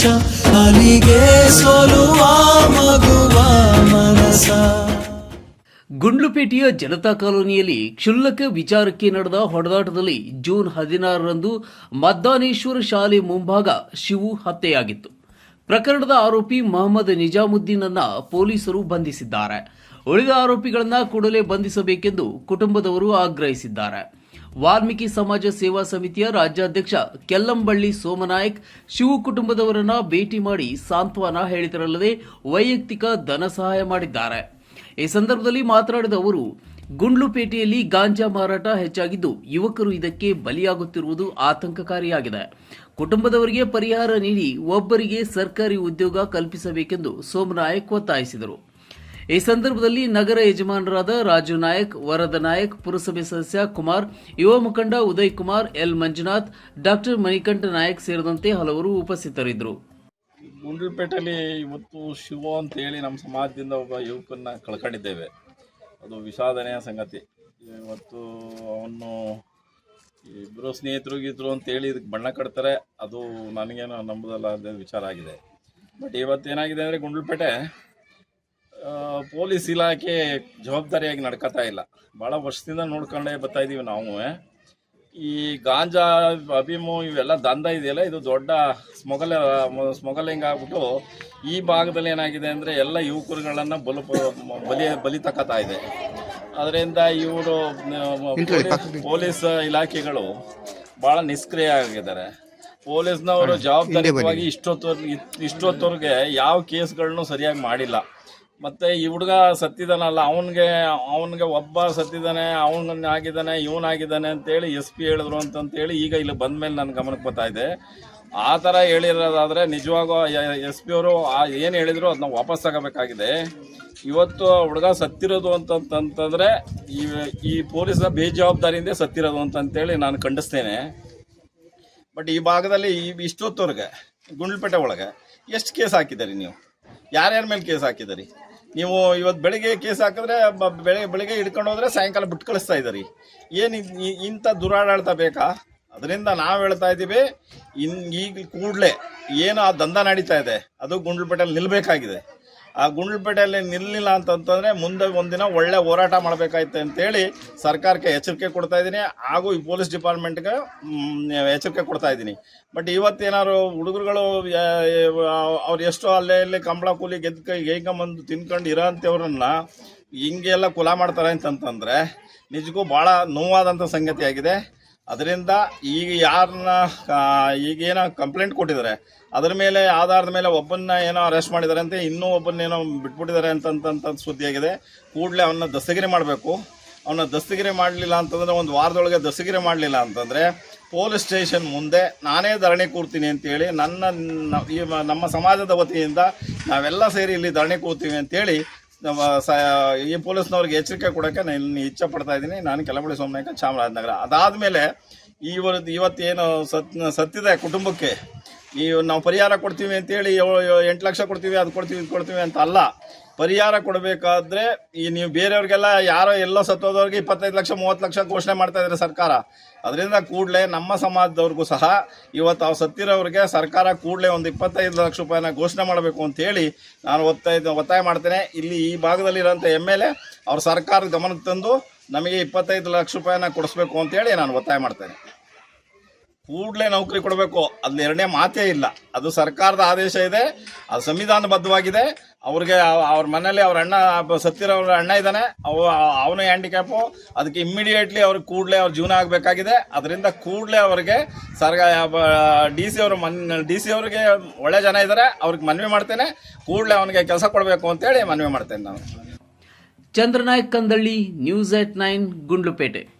ಆಕಾಶ ಅಲಿಗೆ ಸೋಲುವ ಮಗುವ ಮನಸ. ಗುಂಡ್ಲುಪೇಟೆಯ ಜನತಾ ಕಾಲೋನಿಯಲ್ಲಿ ಕ್ಷುಲ್ಲಕ ವಿಚಾರಕ್ಕೆ ನಡೆದ ಹೊಡೆದಾಟದಲ್ಲಿ ಜೂನ್ ಹದಿನಾರರಂದು ಮದ್ದಾನೇಶ್ವರ ಶಾಲೆ ಮುಂಭಾಗ ಶಿವು ಹತ್ಯೆಯಾಗಿತ್ತು. ಪ್ರಕರಣದ ಆರೋಪಿ ಮೊಹಮ್ಮದ್ ಅನ್ನ ಪೊಲೀಸರು ಬಂಧಿಸಿದ್ದಾರೆ. ಉಳಿದ ಆರೋಪಿಗಳನ್ನ ಕೂಡಲೇ ಬಂಧಿಸಬೇಕೆಂದು ಕುಟುಂಬದವರು ಆಗ್ರಹಿಸಿದ್ದಾರೆ. ವಾಲ್ಮೀಕಿ ಸಮಾಜ ಸೇವಾ ಸಮಿತಿಯ ರಾಜ್ಯಾಧ್ಯಕ್ಷ ಕೆಲ್ಲಂಬಳ್ಳಿ ಸೋಮನಾಯಕ್ ಶಿವು ಕುಟುಂಬದವರನ್ನ ಭೇಟಿ ಮಾಡಿ ಸಾಂತ್ವನ ಹೇಳಿದರಲ್ಲದೆ ವೈಯಕ್ತಿಕ ಧನ ಸಹಾಯ ಮಾಡಿದ್ದಾರೆ. ಈ ಸಂದರ್ಭದಲ್ಲಿ ಮಾತನಾಡಿದ ಅವರು, ಗುಂಡ್ಲುಪೇಟೆಯಲ್ಲಿ ಗಾಂಜಾ ಮಾರಾಟ ಹೆಚ್ಚಾಗಿದ್ದು ಯುವಕರು ಇದಕ್ಕೆ ಬಲಿಯಾಗುತ್ತಿರುವುದು ಆತಂಕಕಾರಿಯಾಗಿದೆ. ಕುಟುಂಬದವರಿಗೆ ಪರಿಹಾರ ನೀಡಿ ಒಬ್ಬರಿಗೆ ಸರ್ಕಾರಿ ಉದ್ಯೋಗ ಕಲ್ಪಿಸಬೇಕೆಂದು ಸೋಮನಾಯಕ್ ಒತ್ತಾಯಿಸಿದರು. ಈ ಸಂದರ್ಭದಲ್ಲಿ ನಗರ ಯಜಮಾನರಾದ ರಾಜು ನಾಯಕ್, ವರದ ನಾಯಕ್, ಪುರಸಭೆ ಸದಸ್ಯ ಕುಮಾರ್, ಯುವ ಮುಖಂಡ ಉದಯ್ ಕುಮಾರ್, ಎಲ್ ಮಂಜುನಾಥ್, ಡಾಕ್ಟರ್ ಮಣಿಕಂಠ ನಾಯಕ್ ಸೇರಿದಂತೆ ಹಲವರು ಉಪಸ್ಥಿತರಿದ್ದರು. ಗುಂಡ್ಲುಪೇಟೆಯಲ್ಲಿ ಇವತ್ತು ಶಿವ ಅಂತ ಹೇಳಿ ನಮ್ಮ ಸಮಾಜದಿಂದ ಒಬ್ಬ ಯುವಕನ್ನ ಕಳ್ಕೊಂಡಿದ್ದೇವೆ. ಅದು ವಿಷಾದನೆಯ ಸಂಗತಿ. ಇವತ್ತು ಅವನು ಇಬ್ಬರು ಸ್ನೇಹಿತರು ಗೀತರು ಅಂತೇಳಿ ಇದಕ್ಕೆ ಬಣ್ಣ ಕಟ್ತಾರೆ. ಅದು ನನಗೇನು ನಂಬುದಲ್ಲ ಅದೇ ವಿಚಾರ ಆಗಿದೆ. ಬಟ್ ಇವತ್ತೇನಾಗಿದೆ ಅಂದರೆ ಗುಂಡ್ಲುಪೇಟೆ ಪೊಲೀಸ್ ಇಲಾಖೆ ಜವಾಬ್ದಾರಿಯಾಗಿ ನಡ್ಕೋತಾ ಇಲ್ಲ. ಭಾಳ ವರ್ಷದಿಂದ ನೋಡ್ಕೊಂಡೇ ಬರ್ತಾ ಇದೀವಿ ನಾವು. ಈ ಗಾಂಜಾ ಅಭಿಮು ಇವೆಲ್ಲ ದಂಧ ಇದೆಯಲ್ಲ ಇದು ದೊಡ್ಡ ಸ್ಮೊಗಲ್ ಸ್ಮೊಗಲಿಂಗ್ ಆಗ್ಬಿಟ್ಟು ಈ ಭಾಗದಲ್ಲಿ ಏನಾಗಿದೆ ಅಂದರೆ ಎಲ್ಲ ಯುವಕರುಗಳನ್ನು ಬಲು ಬಲಿ ಬಲಿ ತಕ್ಕತಾ ಇದೆ. ಅದರಿಂದ ಇವರು ಪೊಲೀಸ್ ಇಲಾಖೆಗಳು ಭಾಳ ನಿಷ್ಕ್ರಿಯ ಆಗಿದ್ದಾರೆ. ಪೊಲೀಸ್ನವರು ಜವಾಬ್ದಾರಿಯಾಗಿ ಇಷ್ಟೊತ್ತವರೆಗೆ ಇಷ್ಟೊತ್ತವರೆಗೆ ಯಾವ ಕೇಸ್ಗಳನ್ನು ಸರಿಯಾಗಿ ಮಾಡಿಲ್ಲ. ಮತ್ತೆ ಈ ಹುಡುಗ ಸತ್ತಿದಾನಲ್ಲ, ಅವನಿಗೆ ಅವನಿಗೆ ಒಬ್ಬ ಸತ್ತಿದ್ದಾನೆ ಅವನ ಆಗಿದ್ದಾನೆ ಇವನಾಗಿದ್ದಾನೆ ಅಂತೇಳಿ ಎಸ್ ಪಿ ಹೇಳಿದ್ರು ಅಂತಂತೇಳಿ ಈಗ ಇಲ್ಲಿ ಬಂದ ಮೇಲೆ ನನ್ನ ಗಮನಕ್ಕೆ ಬರ್ತಾ ಇದೆ. ಆ ಥರ ಹೇಳಿರೋದಾದರೆ ನಿಜವಾಗೂ ಎಸ್ ಪಿ ಅವರು ಏನು ಹೇಳಿದ್ರು ಅದನ್ನ ವಾಪಸ್ ತಗೋಬೇಕಾಗಿದೆ. ಇವತ್ತು ಹುಡುಗ ಸತ್ತಿರೋದು ಅಂತಂತಂದ್ರೆ ಈ ಈ ಪೊಲೀಸರ ಬೇಜವಾಬ್ದಾರಿಯಿಂದ ಸತ್ತಿರೋದು ಅಂತಂತೇಳಿ ನಾನು ಖಂಡಿಸ್ತೇನೆ. ಬಟ್ ಈ ಭಾಗದಲ್ಲಿ ಈ ಇಷ್ಟೊತ್ತವರೆಗೆ, ಗುಂಡ್ಲುಪೇಟೆ ಒಳಗೆ, ಎಷ್ಟು ಕೇಸ್ ಹಾಕಿದ್ದೀರಿ ನೀವು? ಯಾರ್ಯಾರ ಮೇಲೆ ಕೇಸ್ ಹಾಕಿದ್ದೀರಿ? ನೀವು ಇವತ್ತು ಬೆಳಿಗ್ಗೆ ಕೇಸ್ ಹಾಕಿದ್ರೆ ಬೆಳಗ್ಗೆ ಬೆಳಿಗ್ಗೆ ಹಿಡ್ಕೊಂಡು ಹೋದ್ರೆ ಸಾಯಂಕಾಲ ಬಿಟ್ಟು ಕಳಿಸ್ತಾ ಇದ್ದೀರಿ. ಏನು ಇಂಥ ದುರಾಡಳಿತ ಬೇಕಾ? ಅದರಿಂದ ನಾವು ಹೇಳ್ತಾ ಇದ್ದೀವಿ, ಇನ್, ಈಗ ಕೂಡಲೇ ಏನು ಆ ದಂಧ ನಡೀತಾ ಇದೆ, ಅದು ಗುಂಡ್ಲುಪೇಟೆಯಲ್ಲಿ ನಿಲ್ಲಬೇಕಾಗಿದೆ ಆ ಗುಂಡ್ಲುಪೇಟೆಯಲ್ಲಿ ನಿಲ್ಲಿಲ್ಲ ಅಂತಂತಂದರೆ ಮುಂದೆ ಒಂದಿನ ಒಳ್ಳೆ ಹೋರಾಟ ಮಾಡಬೇಕಾಯ್ತು ಅಂತೇಳಿ ಸರ್ಕಾರಕ್ಕೆ ಎಚ್ಚರಿಕೆ ಕೊಡ್ತಾ ಇದ್ದೀನಿ. ಹಾಗೂ ಈ ಪೊಲೀಸ್ ಡಿಪಾರ್ಟ್ಮೆಂಟ್ಗೆ ಎಚ್ಚರಿಕೆ ಕೊಡ್ತಾ ಇದ್ದೀನಿ. ಬಟ್ ಇವತ್ತೇನಾದ್ರು ಹುಡುಗರುಗಳು ಅವ್ರು ಎಷ್ಟೋ ಅಲ್ಲೇ ಇಲ್ಲಿ ಕಂಬಳ ಕೂಲಿ ಗೆದ್ದು ಕೈ ತಿನ್ಕೊಂಡು ಇರೋಂಥವ್ರನ್ನ ಹಿಂಗೆಲ್ಲ ಕುಲ ಮಾಡ್ತಾರೆ ಅಂತಂತಂದ್ರೆ ನಿಜಕ್ಕೂ ಭಾಳ ನೋವಾದಂಥ ಸಂಗತಿ ಆಗಿದೆ. ಅದರಿಂದ ಈಗ ಯಾರನ್ನ ಈಗೇನೋ ಕಂಪ್ಲೇಂಟ್ ಕೊಟ್ಟಿದ್ದಾರೆ. ಅದರ ಮೇಲೆ ಆಧಾರದ ಮೇಲೆ ಒಬ್ಬನ್ನ ಏನೋ ಅರೆಸ್ಟ್ ಮಾಡಿದ್ದಾರೆ ಅಂತ ಇನ್ನೂ ಒಬ್ಬನ್ನೇನೋ ಬಿಟ್ಬಿಟ್ಟಿದ್ದಾರೆ ಅಂತಂತಂತ ಸುದ್ದಿಯಾಗಿದೆ. ಕೂಡಲೇ ಅವನ್ನ ದಸ್ತಗಿರಿ ಮಾಡಬೇಕು. ಅವನ್ನ ದಸ್ತಗಿರಿ ಮಾಡಲಿಲ್ಲ ಅಂತಂದರೆ ಒಂದು ವಾರದೊಳಗೆ ದಸ್ತಗಿರಿ ಮಾಡಲಿಲ್ಲ ಅಂತಂದರೆ ಪೊಲೀಸ್ ಸ್ಟೇಷನ್ ಮುಂದೆ ನಾನೇ ಧರಣಿ ಕೂರ್ತೀನಿ ಅಂತೇಳಿ ನನ್ನ ನಮ್ಮ ಸಮಾಜದ ವತಿಯಿಂದ ನಾವೆಲ್ಲ ಸೇರಿ ಇಲ್ಲಿ ಧರಣಿ ಕೂರ್ತೀವಿ ಅಂತೇಳಿ ನಮ್ಮ ಸ ಈ ಪೊಲೀಸ್ನವ್ರಿಗೆ ಎಚ್ಚರಿಕೆ ಕೊಡೋಕೆ ನಾನು ಇಚ್ಛೆ ಪಡ್ತಾ ಇದ್ದೀನಿ. ನಾನು ಕೆಲಬಳ್ಳಿ ಸೋಮನಾಯ್ಕ, ಚಾಮರಾಜನಗರ. ಅದಾದಮೇಲೆ ಇವತ್ತು ಇವತ್ತೇನು ಸತ್ ಸತ್ತಿದೆ ಕುಟುಂಬಕ್ಕೆ ಈ ನಾವು ಪರಿಹಾರ ಕೊಡ್ತೀವಿ ಅಂತೇಳಿ ಎಂಟು ಲಕ್ಷ ಕೊಡ್ತೀವಿ, ಅದು ಕೊಡ್ತೀವಿ, ಇದು ಕೊಡ್ತೀವಿ ಅಂತ ಅಲ್ಲ. ಪರಿಹಾರ ಕೊಡಬೇಕಾದ್ರೆ ಈ ನೀವು ಬೇರೆಯವ್ರಿಗೆಲ್ಲ ಯಾರೋ ಎಲ್ಲೋ ಸತ್ತೋದವ್ರಿಗೆ ಇಪ್ಪತ್ತೈದು ಲಕ್ಷ, ಮೂವತ್ತು ಲಕ್ಷ ಘೋಷಣೆ ಮಾಡ್ತಾ ಇದ್ದಾರೆ ಸರ್ಕಾರ. ಅದರಿಂದ ಕೂಡಲೇ ನಮ್ಮ ಸಮಾಜದವ್ರಿಗೂ ಸಹ ಇವತ್ತು ಅವ್ರು ಸತ್ತಿರೋರಿಗೆ ಸರ್ಕಾರ ಕೂಡಲೇ ಒಂದು ಇಪ್ಪತ್ತೈದು ಲಕ್ಷ ರೂಪಾಯಿನ ಘೋಷಣೆ ಮಾಡಬೇಕು ಅಂತ ಹೇಳಿ ನಾನು ಒತ್ತಾಯ ಒತ್ತಾಯ ಮಾಡ್ತೇನೆ. ಇಲ್ಲಿ ಈ ಭಾಗದಲ್ಲಿರೋಂಥ ಎಂ ಎಲ್ ಎ ಅವ್ರ ಸರ್ಕಾರದ ಗಮನಕ್ಕೆ ತಂದು ನಮಗೆ ಇಪ್ಪತ್ತೈದು ಲಕ್ಷ ರೂಪಾಯಿನ ಕೊಡಿಸ್ಬೇಕು ಅಂತೇಳಿ ನಾನು ಒತ್ತಾಯ ಮಾಡ್ತೇನೆ. ಕೂಡಲೇ ನೌಕರಿ ಕೊಡಬೇಕು. ಅಲ್ಲಿ ಎರಡನೇ ಮಾತೇ ಇಲ್ಲ. ಅದು ಸರ್ಕಾರದ ಆದೇಶ ಇದೆ. ಅದು ಸಂವಿಧಾನಬದ್ಧವಾಗಿದೆ. ಅವ್ರಿಗೆ ಅವ್- ಅವ್ರ ಮನೇಲಿ ಅವ್ರ ಅಣ್ಣ ಸತ್ತಿರೋ ಅವ್ರ ಅಣ್ಣ ಇದ್ದಾನೆ. ಅವ ಅವನು ಹ್ಯಾಂಡಿಕ್ಯಾಪು ಅದಕ್ಕೆ ಇಮ್ಮಿಡಿಯೇಟ್ಲಿ ಅವ್ರಿಗೆ ಕೂಡಲೇ ಅವ್ರ ಜೀವನ ಆಗಬೇಕಾಗಿದೆ. ಅದರಿಂದ ಕೂಡಲೇ ಅವ್ರಿಗೆ ಸರ್ಗ ಡಿ ಸಿ ಅವರು ಮನ್ ಡಿ ಸಿ ಅವ್ರಿಗೆ ಒಳ್ಳೆ ಜನ ಇದ್ದಾರೆ ಅವ್ರಿಗೆ ಮನವಿ ಮಾಡ್ತೇನೆ. ಕೂಡಲೇ ಅವನಿಗೆ ಕೆಲಸ ಕೊಡಬೇಕು ಅಂತೇಳಿ ಮನವಿ ಮಾಡ್ತೇನೆ ನಾನು. Chandranayak Kandalli news eight nine Gundlupete.